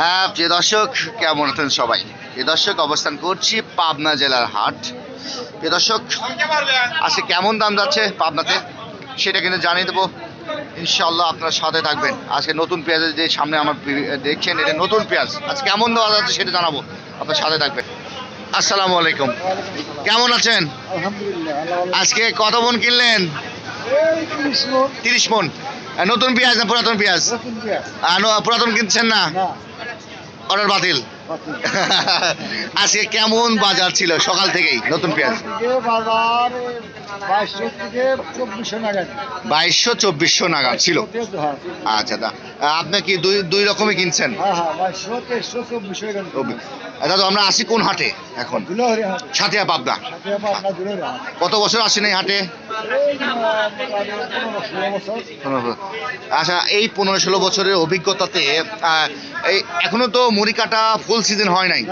হ্যাঁ প্রিয় দর্শক কেমন আছেন সবাই? প্রিয় দর্শক অবস্থান করছি পাবনা জেলার হাট। প্রিয় দর্শক আজকে কেমন দাম যাচ্ছে পাবনাতে? সেটা কিন্তু জানিয়ে দেবো। ইনশাল্লাহ আপনারা সাথে থাকবেন। আজকে নতুন পেঁয়াজের যে সামনে আমার দেখছেন এটা নতুন পেঁয়াজ। আজ কেমন দেওয়া যাচ্ছে সেটা জানাব। আপনার সাথে থাকবেন। আসসালামু আলাইকুম। কেমন আছেন? আজকে কত মন কিনলেন? তিরিশ মন। নতুন পেঁয়াজ না পুরাতন পেঁয়াজ? পুরাতন কিনছেন না। অর্ডার বাতিল। আজকে কেমন বাজার ছিল সকাল থেকেই নতুন পেঁয়াজ? বাইশশো চব্বিশশো নাগাদ ছিল। আচ্ছা দা আপনি কি দুই দুই রকমই কিনছেন? হ্যাঁ হ্যাঁ দাদা আমরা আসি কোন হাটে এখন? সাথিয়া পাবনা। কত বছর আসেন এই হাটে। আচ্ছা এই পনেরো ষোলো বছরের অভিজ্ঞতাতে এই এখনও তো মুড়ি কাটা ফুল সিজন হয় নাই।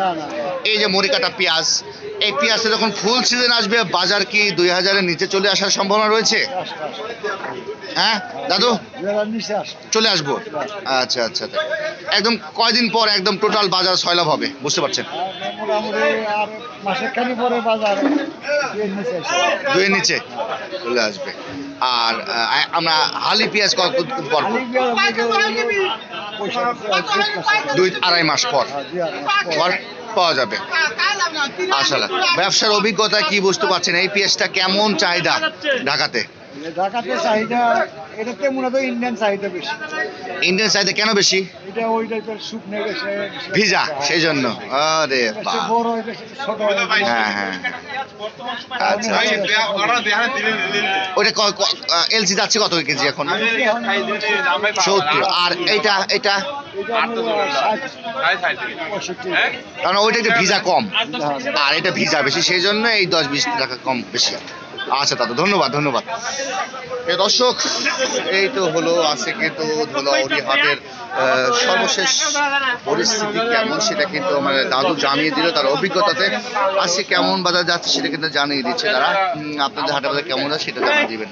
এই যে মরিকাটা কাটা পেঁয়াজ এই পেঁয়াজটা যখন ফুল সিজন আসবে বাজার কি দুই হাজারের নিচে চলে আসার সম্ভাবনা রয়েছে হ্যাঁ দাদু চলে আসব আচ্ছা আচ্ছা আচ্ছা। একদম কয়দিন পর একদম টোটাল বাজার সয়লাভ হবে বুঝতে পারছেন নিচে চলে আসবে আর আমরা হালি পেঁয়াজ কত পর হয়। দুই আড়াই মাস পর পাওয়া যাবে। আসলে ব্যবসার অভিজ্ঞতা কি বুঝতে পারছেন? এই পেঁয়াজটা কেমন চাহিদা ঢাকাতে? ঢাকাতে চাহিদা এটাতে মূলত ইন্ডিয়ান চাহিদা বেশি। ইন্ডিয়ান চাহিদা কেন বেশি? এটা ওই টাইপের স্যুপ নেই বেশি ভিজা সেই জন্য। আরে বড় হয় ছোট। হ্যাঁ হ্যাঁ। আচ্ছা ওইটা এলসি যাচ্ছে কত কেজি এখন? সত্তর। আর এইটা এটা? এটা পঁয়ষট্টি। কারণ ওইটা একটু ভিজা কম। হ্যাঁ। আর এটা ভিজা বেশি সেই জন্য এই দশ বিশ টাকা কম বেশি। আচ্ছা দাদা, ধন্যবাদ ধন্যবাদ। এ দর্শক, এই তো হলো আছে কিন্তু ধরো হাটের সর্বশেষ পরিস্থিতি কেমন সেটা কিন্তু আমার দাদু জানিয়ে দিল তার অভিজ্ঞতাতে। আজকে কেমন বাজার যাচ্ছে সেটা কিন্তু জানিয়ে দিচ্ছে তারা। আপনাদের হাটে বাজার কেমন আছে সেটা জানিয়ে দিবেন।